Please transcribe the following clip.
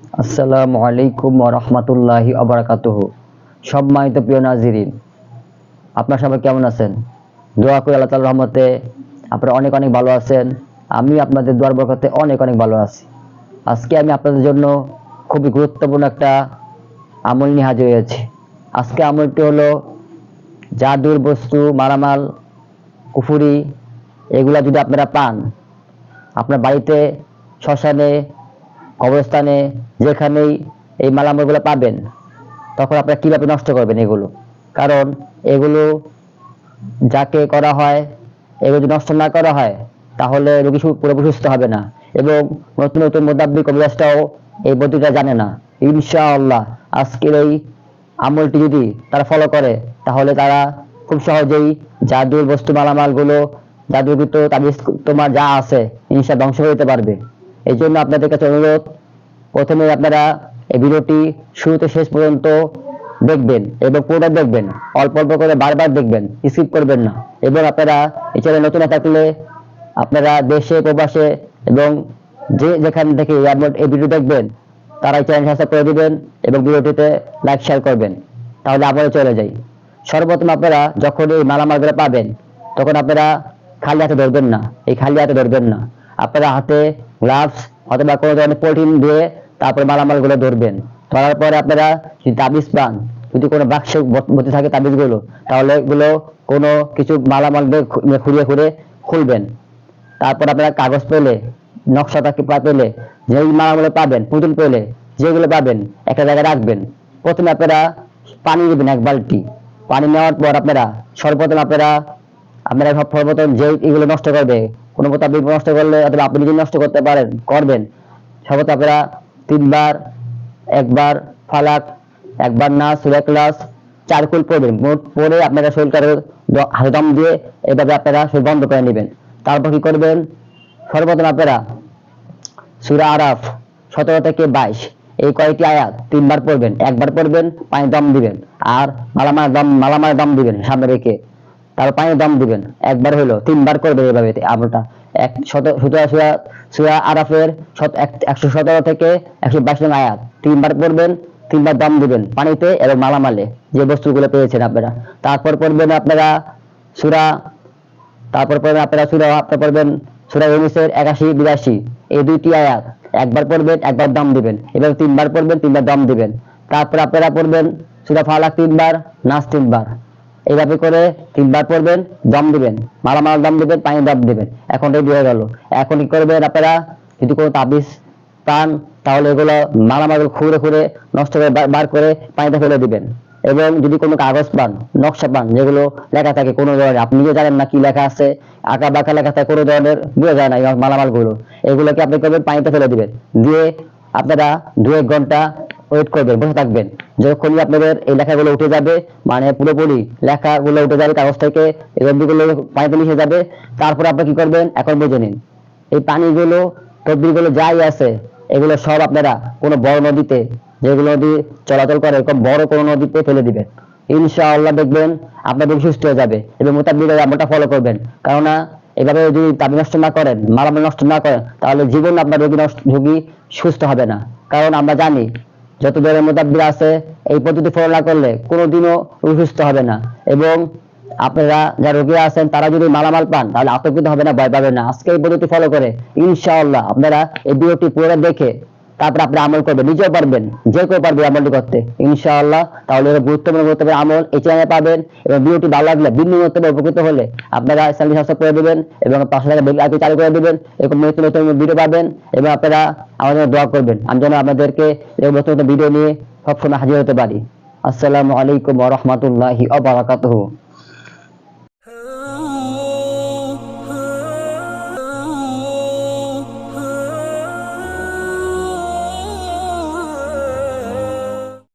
আসসালামু আলাইকুম রহমতুল্লাহি অবরাকাতুহ সম্মানিত প্রিয় নাজিরিন, আপনার সবাই কেমন আছেন? দোয়া করি আল্লাহ তাআলার রহমতে আপনারা অনেক অনেক ভালো আছেন। আমি আপনাদের দোয়ার বরকতে অনেক অনেক ভালো আছি। আজকে আমি আপনাদের জন্য খুবই গুরুত্বপূর্ণ একটা আমল নিয়ে হাজির হয়েছি। আজকে আমলটি হলো জাদুর বস্তু মারামাল কুফুরি, এগুলা যদি আপনারা পান, আপনার বাড়িতে শ্মশানে কবরস্থানে যেখানেই এই মালামালগুলো পাবেন, তখন আপনারা কীভাবে নষ্ট করবেন এগুলো? কারণ এগুলো যাকে করা হয়, এগুলো নষ্ট না করা হয়, তাহলে রোগী পুরোপুরি সুস্থ হবে না। এবং নতুন নতুন মোদাব্বিক কবিরাজটাও এই পদ্ধতিটা জানে না। ইনশাআল্লাহ, আজকের এই আমলটি যদি তারা ফলো করে, তাহলে তারা খুব সহজেই জাদুর বস্তু মালামালগুলো জাদুকৃত তাবিজ তোমার যা আছে জিনিসটা ধ্বংস দিতে পারবে। এই জন্য আপনাদের কাছে অনুরোধ, প্রথমে আপনারা এই ভিডিওটি শুরুতে শেষ পর্যন্ত দেখবেন এবং পুরোটা দেখবেন, অল্প অল্প করে বারবার দেখবেন স্কিপ করবেন না। এবং আপনারা এই চ্যানেল নতুন থাকলে আপনারা দেশে, প্রবাসে এবং যে যেখান থেকে এই ভিডিও দেখবেন, তারা এই চ্যানেল সাবস্ক্রাইব করে দিবেন এবং ভিডিওটিতে লাইক শেয়ার করবেন। তাহলে আবারও চলে যাই। সর্বপ্রথম আপনারা যখন এই মালামালগুলো পাবেন, তখন আপনারা খালি হাতে ধরবেন না। এই খালি হাতে ধরবেন না। আপনারা হাতে গ্লাভস অথবা কোনো ধরনের প্রোটিন দিয়ে তারপরে মালামালগুলো ধরবেন। ধরার পরে আপনারা যদি তাবিজ পান, যদি কোনো বাক্সে ভর্তি থাকে তাবিজগুলো, তাহলে এগুলো কোনো কিছু মালামাল দিয়ে খুঁড়িয়ে খুঁড়ে খুলবেন। তারপর আপনারা কাগজ পেলে নকশাটা কি পেলে, যেই মালাগুলো পাবেন, পুতুল পেলে, যেগুলো পাবেন, একটা জায়গায় রাখবেন। প্রথমে আপনারা পানি দেবেন এক বালতি। পানি নেওয়ার পর আপনারা সর্বপ্রথম আপনারা আপনারা সর্বপ্রথম যে এগুলো নষ্ট করবে কোনো মতো আপনি নষ্ট করলে অথবা আপনি যদি নষ্ট করতে পারেন, করবেন। আপনারা তিনবার, একবার ফালাক, একবার না সুরা ক্লাস চার কুল পড়বেন। মোট পরে আপনারা শরীরটার দ- হাতে দিয়ে এভাবে আপনারা শরীর বন্ধ করে নেবেন। তারপর কি করবেন? সর্বপ্রথম আপনারা সুরা আরাফ সতেরো থেকে বাইশ, এই কয়টি আয়াত তিনবার পড়বেন। একবার পড়বেন পানি দম দিবেন। আর মালামাল দম মালামাল দম দিবেন সামনে রেখে। তারপর পানি দম দিবেন একবার হলো তিনবার করবেন এভাবে আমলটা এক শত সুতরাং সুরা সুরা আরাফের একশো সতেরো থেকে একশো বাইশ নং আয়াত। তিনবার পড়বেন, তিনবার দম দিবেন পানিতে এবং মালামালে যে বস্তুগুলো পেয়েছেন আপনারা। তারপর পড়বেন আপনারা সুরা, তারপর পড়বেন আপনারা সুরা আপনারা পড়বেন সুরা ইউনিসের একাশি, বিরাশি। এই দুইটি আয়াত। একবার পড়বেন, একবার দম দিবেন। এবার তিনবার পড়বেন, তিনবার দম দিবেন। তারপর আপনারা পড়বেন সুরা ফালাক তিনবার নাচ তিনবার। এইভাবে করে তিনবার পড়বেন দম দিবেন, মালামাল দম দিবেন, পানি দম দিবেন। এখন রেডি হয়ে গেল। এখন কি করবেন আপনারা? যদি কোনো তাবিজ পান, তাহলে এগুলো মালামাল খুঁড়ে খুঁড়ে নষ্ট করে বার- করে পানিতে ফেলে দিবেন। এবং যদি কোনো কাগজ পান, নকশা পান, যেগুলো লেখা থাকে কোনো ধরনের, আপনি নিজে জানেন না কি লেখা আছে আঁকা বাঁকা লেখা থাকে কোনো ধরনের, বোঝা যায় না মালামালগুলো এগুলোকে আপনি করবেন, পানিতে ফেলে দিবেন। দিয়ে আপনারা দু এক ঘণ্টা ওয়েট করবেন, বসে থাকবেন। যখনই আপনাদের এই লেখাগুলো উঠে যাবে মানে পুরোপুরি লেখাগুলো উঠে যাবে কাগজ থেকে রবিগুলো পানিতে মিশে যাবে, তারপর আপনি কি করবেন? এখন বুঝে নিন। এই পানিগুলো, তদবিরগুলো যাই আছে, এগুলো সব আপনারা কোনো বড় নদীতে, যেগুলো নদী চলাচল করে, এরকম বড় কোনো নদীতে ফেলে দিবেন। ইনশাআল্লাহ দেখবেন আপনাদের সুস্থ হয়ে যাবে এবং মোতাবিক আমলটা ফলো করবেন। কেননা, এভাবে যদি তাবি নষ্ট না করেন, মালামাল নষ্ট না করেন, তাহলে জীবন আপনার রোগী নষ্ট রোগী সুস্থ হবে না। কারণ আমরা জানি যত ধরনের মোতাবিক আছে, এই পদ্ধতি ফলো না করলে কোনোদিনও অসুস্থ সুস্থ হবে না। এবং আপনারা যারা রোগী আছেন, তারা যদি মালামাল পান, তাহলে আতঙ্কিত হবে না, ভয় পাবে না। আজকে এই পদ্ধতি ফলো করে, ইনশাআল্লাহ আপনারা এই ভিডিওটি পুরো দেখে তারপর আপনি আমল করবেন, নিজেও পারবেন, যে কেউ পারবে আমলটি করতে। ইনশাআল্লাহ, তাহলে এর গুরুত্বপূর্ণ গুরুত্বপূর্ণ আমল এই চ্যানেলে পাবেন এবং ভিডিওটি ভালো লাগলে ভিন্ন নতুন উপকৃত হলে আপনারা চ্যানেল সাবস্ক্রাইব করে দেবেন এবং পাশে থাকা বেল আইকন চালু করে দেবেন। এরকম নতুন নতুন ভিডিও পাবেন এবং আপনারা আমাদের দোয়া করবেন। আমি যেন আপনাদেরকে এরকম নতুন নতুন ভিডিও নিয়ে সবসময় হাজির হতে পারি। আসসালামু আলাইকুম ওয়া রাহমাতুল্লাহি ওয়া বারাকাতুহু।